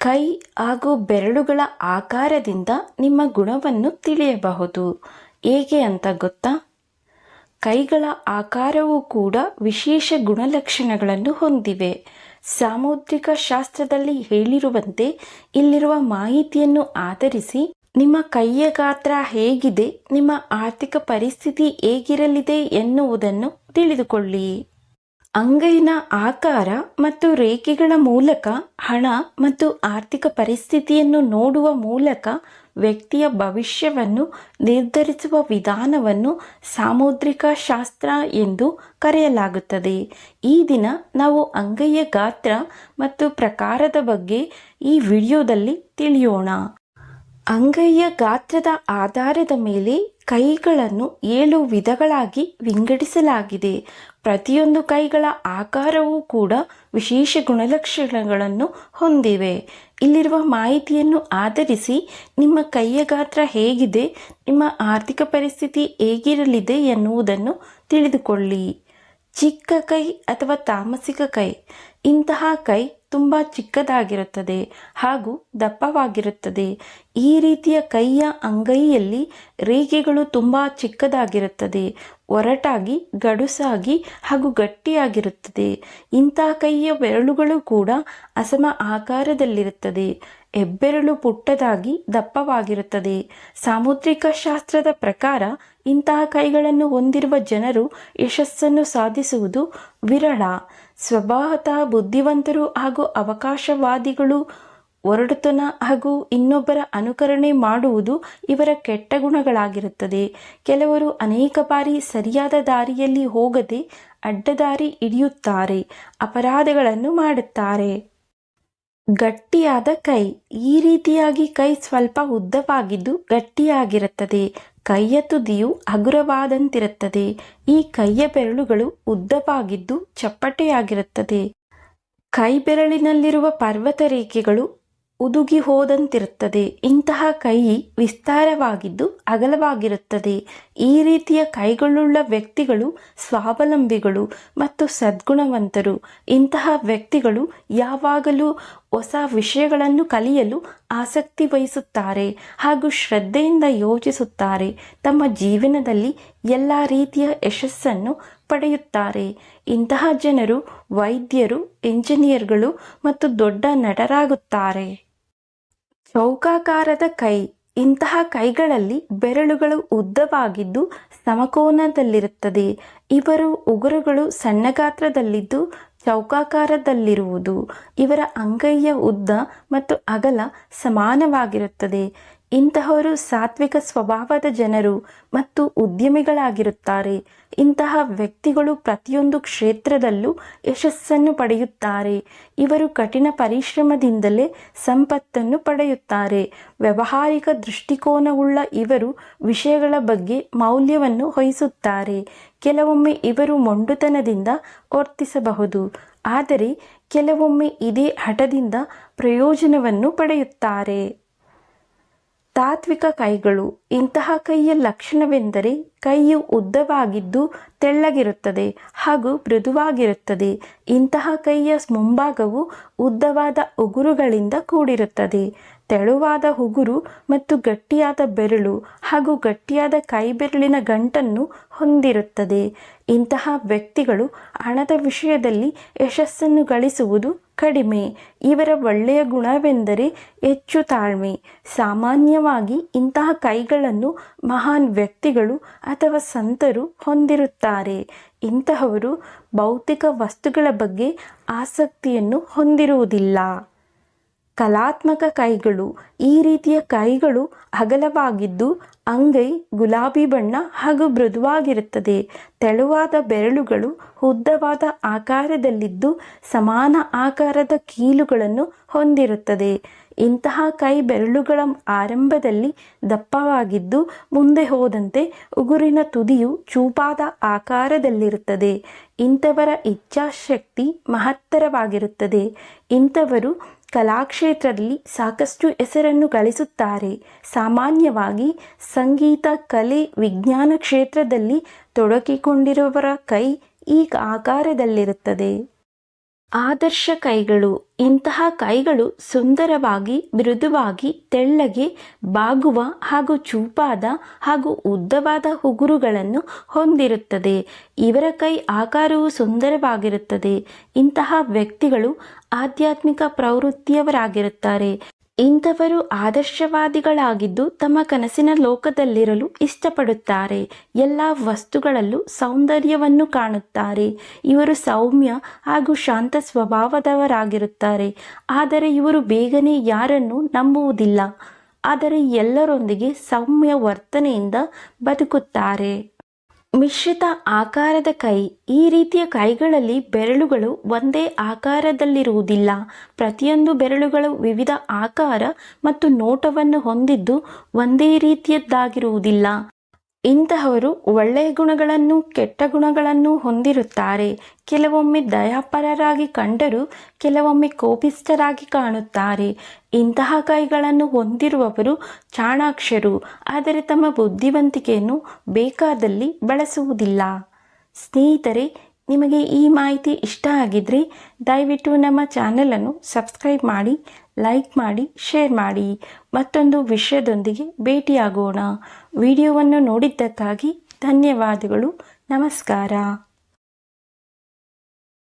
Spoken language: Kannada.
ಕೈ ಹಾಗೂ ಬೆರಳುಗಳ ಆಕಾರದಿಂದ ನಿಮ್ಮ ಗುಣವನ್ನು ತಿಳಿಯಬಹುದು. ಹೇಗೆ ಅಂತ ಗೊತ್ತಾ? ಕೈಗಳ ಆಕಾರವೂ ಕೂಡ ವಿಶೇಷ ಗುಣಲಕ್ಷಣಗಳನ್ನು ಹೊಂದಿವೆ. ಸಾಮುದ್ರಿಕ ಶಾಸ್ತ್ರದಲ್ಲಿ ಹೇಳಿರುವಂತೆ ಇಲ್ಲಿರುವ ಮಾಹಿತಿಯನ್ನು ಆಧರಿಸಿ ನಿಮ್ಮ ಕೈಯ ಗಾತ್ರ ಹೇಗಿದೆ, ನಿಮ್ಮ ಆರ್ಥಿಕ ಪರಿಸ್ಥಿತಿ ಹೇಗಿರಲಿದೆ ಎನ್ನುವುದನ್ನು ತಿಳಿದುಕೊಳ್ಳಿ. ಅಂಗೈನ ಆಕಾರ ಮತ್ತು ರೇಖೆಗಳ ಮೂಲಕ ಹಣ ಮತ್ತು ಆರ್ಥಿಕ ಪರಿಸ್ಥಿತಿಯನ್ನು ನೋಡುವ ಮೂಲಕ ವ್ಯಕ್ತಿಯ ಭವಿಷ್ಯವನ್ನು ನಿರ್ಧರಿಸುವ ವಿಧಾನವನ್ನು ಸಾಮುದ್ರಿಕ ಶಾಸ್ತ್ರ ಎಂದು ಕರೆಯಲಾಗುತ್ತದೆ. ಈ ದಿನ ನಾವು ಅಂಗೈಯ ಗಾತ್ರ ಮತ್ತು ಪ್ರಕಾರದ ಬಗ್ಗೆ ಈ ವಿಡಿಯೋದಲ್ಲಿ ತಿಳಿಯೋಣ. ಅಂಗೈಯ ಗಾತ್ರದ ಆಧಾರದ ಮೇಲೆ ಕೈಗಳನ್ನು ಏಳು ವಿಧಗಳಾಗಿ ವಿಂಗಡಿಸಲಾಗಿದೆ. ಪ್ರತಿಯೊಂದು ಕೈಗಳ ಆಕಾರವೂ ಕೂಡ ವಿಶೇಷ ಗುಣಲಕ್ಷಣಗಳನ್ನು ಹೊಂದಿವೆ. ಇಲ್ಲಿರುವ ಮಾಹಿತಿಯನ್ನು ಆಧರಿಸಿ ನಿಮ್ಮ ಕೈಯ ಗಾತ್ರ ಹೇಗಿದೆ, ನಿಮ್ಮ ಆರ್ಥಿಕ ಪರಿಸ್ಥಿತಿ ಹೇಗಿರಲಿದೆ ಎನ್ನುವುದನ್ನು ತಿಳಿದುಕೊಳ್ಳಿ. ಚಿಕ್ಕ ಕೈ ಅಥವಾ ತಾಮಸಿಕ ಕೈ. ಇಂತಹ ಕೈ ತುಂಬ ಚಿಕ್ಕದಾಗಿರುತ್ತದೆ ಹಾಗೂ ದಪ್ಪವಾಗಿರುತ್ತದೆ. ಈ ರೀತಿಯ ಕೈಯ ಅಂಗೈಯಲ್ಲಿ ರೇಖೆಗಳು ತುಂಬ ಚಿಕ್ಕದಾಗಿರುತ್ತದೆ. ಒರಟಾಗಿ, ಗಡುಸಾಗಿ ಹಾಗೂ ಗಟ್ಟಿಯಾಗಿರುತ್ತದೆ. ಇಂತಹ ಕೈಯ ಬೆರಳುಗಳು ಕೂಡ ಅಸಮ ಆಕಾರದಲ್ಲಿರುತ್ತದೆ. ಹೆಬ್ಬೆರಳು ಪುಟ್ಟದಾಗಿ ದಪ್ಪವಾಗಿರುತ್ತದೆ. ಸಾಮುದ್ರಿಕ ಶಾಸ್ತ್ರದ ಪ್ರಕಾರ ಇಂತಹ ಕೈಗಳನ್ನು ಹೊಂದಿರುವ ಜನರು ಯಶಸ್ಸನ್ನು ಸಾಧಿಸುವುದು ವಿರಳ. ಸ್ವಭಾವತಃ ಬುದ್ಧಿವಂತರು ಹಾಗೂ ಅವಕಾಶವಾದಿಗಳು ಒರಡುತನ ಹಾಗೂ ಇನ್ನೊಬ್ಬರ ಅನುಕರಣೆ ಮಾಡುವುದು ಇವರ ಕೆಟ್ಟ ಗುಣಗಳಾಗಿರುತ್ತದೆ. ಕೆಲವರು ಅನೇಕ ಬಾರಿ ಸರಿಯಾದ ದಾರಿಯಲ್ಲಿ ಹೋಗದೆ ಅಡ್ಡದಾರಿ ಹಿಡಿಯುತ್ತಾರೆ, ಅಪರಾಧಗಳನ್ನು ಮಾಡುತ್ತಾರೆ. ಗಟ್ಟಿಯಾದ ಕೈ, ಈ ರೀತಿಯಾಗಿ ಕೈ ಸ್ವಲ್ಪ ಉದ್ದವಾಗಿದ್ದು ಗಟ್ಟಿಯಾಗಿರುತ್ತದೆ. ಕೈಯ ತುದಿಯು ಹಗುರವಾದಂತಿರುತ್ತದೆ. ಈ ಕೈಯ ಬೆರಳುಗಳು ಉದ್ದವಾಗಿದ್ದು ಚಪ್ಪಟೆಯಾಗಿರುತ್ತದೆ. ಕೈ ಬೆರಳಿನಲ್ಲಿರುವ ಪರ್ವತ ರೇಖೆಗಳು ಉದುಗಿ ಹೋದಂತಿರುತ್ತದೆ ಇಂತಹ ಕೈ ವಿಸ್ತಾರವಾಗಿದ್ದು ಅಗಲವಾಗಿರುತ್ತದೆ. ಈ ರೀತಿಯ ಕೈಗಳುಳ್ಳ ವ್ಯಕ್ತಿಗಳು ಸ್ವಾವಲಂಬಿಗಳು ಮತ್ತು ಸದ್ಗುಣವಂತರು. ಇಂತಹ ವ್ಯಕ್ತಿಗಳು ಯಾವಾಗಲೂ ಹೊಸ ವಿಷಯಗಳನ್ನು ಕಲಿಯಲು ಆಸಕ್ತಿ ವಹಿಸುತ್ತಾರೆ ಹಾಗೂ ಶ್ರದ್ಧೆಯಿಂದ ಯೋಚಿಸುತ್ತಾರೆ. ತಮ್ಮ ಜೀವನದಲ್ಲಿ ಎಲ್ಲ ರೀತಿಯ ಯಶಸ್ಸನ್ನು ಪಡೆಯುತ್ತಾರೆ. ಇಂತಹ ಜನರು ವೈದ್ಯರು, ಎಂಜಿನಿಯರ್ಗಳು ಮತ್ತು ದೊಡ್ಡ ನಟರಾಗುತ್ತಾರೆ. ಚೌಕಾಕಾರದ ಕೈ. ಇಂತಹ ಕೈಗಳಲ್ಲಿ ಬೆರಳುಗಳು ಉದ್ದವಾಗಿದ್ದು ಸಮಕೋನದಲ್ಲಿರುತ್ತದೆ. ಇವರು ಉಗುರುಗಳು ಸಣ್ಣ ಗಾತ್ರದಲ್ಲಿದ್ದು ಚೌಕಾಕಾರದಲ್ಲಿರುವುದು ಇವರ ಅಂಗೈಯ ಉದ್ದ ಮತ್ತು ಅಗಲ ಸಮಾನವಾಗಿರುತ್ತದೆ. ಇಂತಹವರು ಸಾತ್ವಿಕ ಸ್ವಭಾವದ ಜನರು ಮತ್ತು ಉದ್ಯಮಿಗಳಾಗಿರುತ್ತಾರೆ. ಇಂತಹ ವ್ಯಕ್ತಿಗಳು ಪ್ರತಿಯೊಂದು ಕ್ಷೇತ್ರದಲ್ಲೂ ಯಶಸ್ಸನ್ನು ಪಡೆಯುತ್ತಾರೆ. ಇವರು ಕಠಿಣ ಪರಿಶ್ರಮದಿಂದಲೇ ಸಂಪತ್ತನ್ನು ಪಡೆಯುತ್ತಾರೆ. ವ್ಯಾವಹಾರಿಕ ದೃಷ್ಟಿಕೋನವುಳ್ಳ ಇವರು ವಿಷಯಗಳ ಬಗ್ಗೆ ಮೌಲ್ಯವನ್ನು ವಹಿಸುತ್ತಾರೆ. ಕೆಲವೊಮ್ಮೆ ಇವರು ಮೊಂಡುತನದಿಂದ ವರ್ತಿಸಬಹುದು, ಆದರೆ ಕೆಲವೊಮ್ಮೆ ಇದೇ ಹಠದಿಂದ ಪ್ರಯೋಜನವನ್ನು ಪಡೆಯುತ್ತಾರೆ. ತಾತ್ವಿಕ ಕೈಗಳು, ಇಂತಹ ಕೈಯ ಲಕ್ಷಣವೆಂದರೆ ಕೈಯು ಉದ್ದವಾಗಿದ್ದು ತೆಳ್ಳಗಿರುತ್ತದೆ ಹಾಗೂ ಮೃದುವಾಗಿರುತ್ತದೆ. ಇಂತಹ ಕೈಯ ಮುಂಭಾಗವು ಉದ್ದವಾದ ಉಗುರುಗಳಿಂದ ಕೂಡಿರುತ್ತದೆ. ತೆಳುವಾದ ಉಗುರು ಮತ್ತು ಗಟ್ಟಿಯಾದ ಬೆರಳು ಹಾಗೂ ಗಟ್ಟಿಯಾದ ಕೈಬೆರಳಿನ ಗಂಟನ್ನು ಹೊಂದಿರುತ್ತದೆ. ಇಂತಹ ವ್ಯಕ್ತಿಗಳು ಹಣದ ವಿಷಯದಲ್ಲಿ ಯಶಸ್ಸನ್ನು ಗಳಿಸುವುದು ಕಡಿಮೆ. ಇವರ ಒಳ್ಳೆಯ ಗುಣವೆಂದರೆ ಹೆಚ್ಚು ತಾಳ್ಮೆ. ಸಾಮಾನ್ಯವಾಗಿ ಇಂತಹ ಕೈಗಳನ್ನು ಮಹಾನ್ ವ್ಯಕ್ತಿಗಳು ಅಥವಾ ಸಂತರು ಹೊಂದಿರುತ್ತಾರೆ. ಇಂತಹವರು ಭೌತಿಕ ವಸ್ತುಗಳ ಬಗ್ಗೆ ಆಸಕ್ತಿಯನ್ನು ಹೊಂದಿರುವುದಿಲ್ಲ. ಕಲಾತ್ಮಕ ಕೈಗಳು, ಈ ರೀತಿಯ ಕೈಗಳು ಅಗಲವಾಗಿದ್ದು ಅಂಗೈ, ಗುಲಾಬಿ ಬಣ್ಣ ಹಾಗೂ ಮೃದುವಾಗಿರುತ್ತದೆ. ತೆಳುವಾದ ಬೆರಳುಗಳು ಉದ್ದವಾದ ಆಕಾರದಲ್ಲಿದ್ದು ಸಮಾನ ಆಕಾರದ ಕೀಲುಗಳನ್ನು ಹೊಂದಿರುತ್ತದೆ. ಇಂತಹ ಕೈ ಬೆರಳುಗಳ ಆರಂಭದಲ್ಲಿ ದಪ್ಪವಾಗಿದ್ದು ಮುಂದೆ ಹೋದಂತೆ ಉಗುರಿನ ತುದಿಯು ಚೂಪಾದ ಆಕಾರದಲ್ಲಿರುತ್ತದೆ. ಇಂಥವರ ಇಚ್ಛಾಶಕ್ತಿ ಮಹತ್ತರವಾಗಿರುತ್ತದೆ. ಇಂಥವರು ಕಲಾಕ್ಷೇತ್ರದಲ್ಲಿ ಸಾಕಷ್ಟು ಹೆಸರನ್ನು ಗಳಿಸುತ್ತಾರೆ. ಸಾಮಾನ್ಯವಾಗಿ ಸಂಗೀತ ಕಲೆ ವಿಜ್ಞಾನ ಕ್ಷೇತ್ರದಲ್ಲಿ ತೊಡಗಿಕೊಂಡಿರುವವರ ಕೈ ಈ ಆಕಾರದಲ್ಲಿರುತ್ತದೆ. ಆದರ್ಶ ಕೈಗಳು, ಇಂತಹ ಕೈಗಳು ಸುಂದರವಾಗಿ, ಮೃದುವಾಗಿ, ತೆಳ್ಳಗೆ, ಬಾಗುವ ಹಾಗೂ ಚೂಪಾದ ಹಾಗೂ ಉದ್ದವಾದ ಉಗುರುಗಳನ್ನು ಹೊಂದಿರುತ್ತದೆ. ಇವರ ಕೈ ಆಕಾರವು ಸುಂದರವಾಗಿರುತ್ತದೆ. ಇಂತಹ ವ್ಯಕ್ತಿಗಳು ಆಧ್ಯಾತ್ಮಿಕ ಪ್ರವೃತ್ತಿಯವರಾಗಿರುತ್ತಾರೆ. ಇಂಥವರು ಆದರ್ಶವಾದಿಗಳಾಗಿದ್ದು ತಮ್ಮ ಕನಸಿನ ಲೋಕದಲ್ಲಿರಲು ಇಷ್ಟಪಡುತ್ತಾರೆ. ಎಲ್ಲ ವಸ್ತುಗಳಲ್ಲೂ ಸೌಂದರ್ಯವನ್ನು ಕಾಣುತ್ತಾರೆ. ಇವರು ಸೌಮ್ಯ ಹಾಗೂ ಶಾಂತ ಸ್ವಭಾವದವರಾಗಿರುತ್ತಾರೆ. ಆದರೆ ಇವರು ಬೇಗನೆ ಯಾರನ್ನು ನಂಬುವುದಿಲ್ಲ. ಆದರೆ ಎಲ್ಲರೊಂದಿಗೆ ಸೌಮ್ಯ ವರ್ತನೆಯಿಂದ ಬದುಕುತ್ತಾರೆ. ಮಿಶ್ರಿತ ಆಕಾರದ ಕೈ ಈ ರೀತಿಯ ಕೈಗಳಲ್ಲಿ ಬೆರಳುಗಳು ಒಂದೇ ಆಕಾರದಲ್ಲಿರುವುದಿಲ್ಲ. ಪ್ರತಿಯೊಂದು ಬೆರಳುಗಳು ವಿವಿಧ ಆಕಾರ ಮತ್ತು ನೋಟವನ್ನು ಹೊಂದಿದ್ದು ಒಂದೇ ರೀತಿಯದ್ದಾಗಿರುವುದಿಲ್ಲ. ಇಂತಹವರು ಒಳ್ಳೆಯ ಗುಣಗಳನ್ನು ಕೆಟ್ಟ ಗುಣಗಳನ್ನು ಹೊಂದಿರುತ್ತಾರೆ. ಕೆಲವೊಮ್ಮೆ ದಯಾಪರರಾಗಿ ಕಂಡರೂ ಕೆಲವೊಮ್ಮೆ ಕೋಪಿಷ್ಠರಾಗಿ ಕಾಣುತ್ತಾರೆ. ಇಂತಹ ಕೈಗಳನ್ನು ಹೊಂದಿರುವವರು ಚಾಣಾಕ್ಷರು, ಆದರೆ ತಮ್ಮ ಬುದ್ಧಿವಂತಿಕೆಯನ್ನು ಬೇಕಾದಲ್ಲಿ ಬಳಸುವುದಿಲ್ಲ. ಸ್ನೇಹಿತರೆ ನಿಮಗೆ ಈ ಮಾಹಿತಿ ಇಷ್ಟ ಆಗಿದ್ರೆ ದಯವಿಟ್ಟು ನಮ್ಮ ಚಾನಲನ್ನು ಸಬ್ಸ್ಕ್ರೈಬ್ ಮಾಡಿ ಲೈಕ್ ಮಾಡಿ ಶೇರ್ ಮಾಡಿ. ಮತ್ತೊಂದು ವಿಷಯದೊಂದಿಗೆ ಭೇಟಿಯಾಗೋಣ. ವಿಡಿಯೋವನ್ನು ನೋಡಿದ್ದಕ್ಕಾಗಿ ಧನ್ಯವಾದಗಳು. ನಮಸ್ಕಾರ.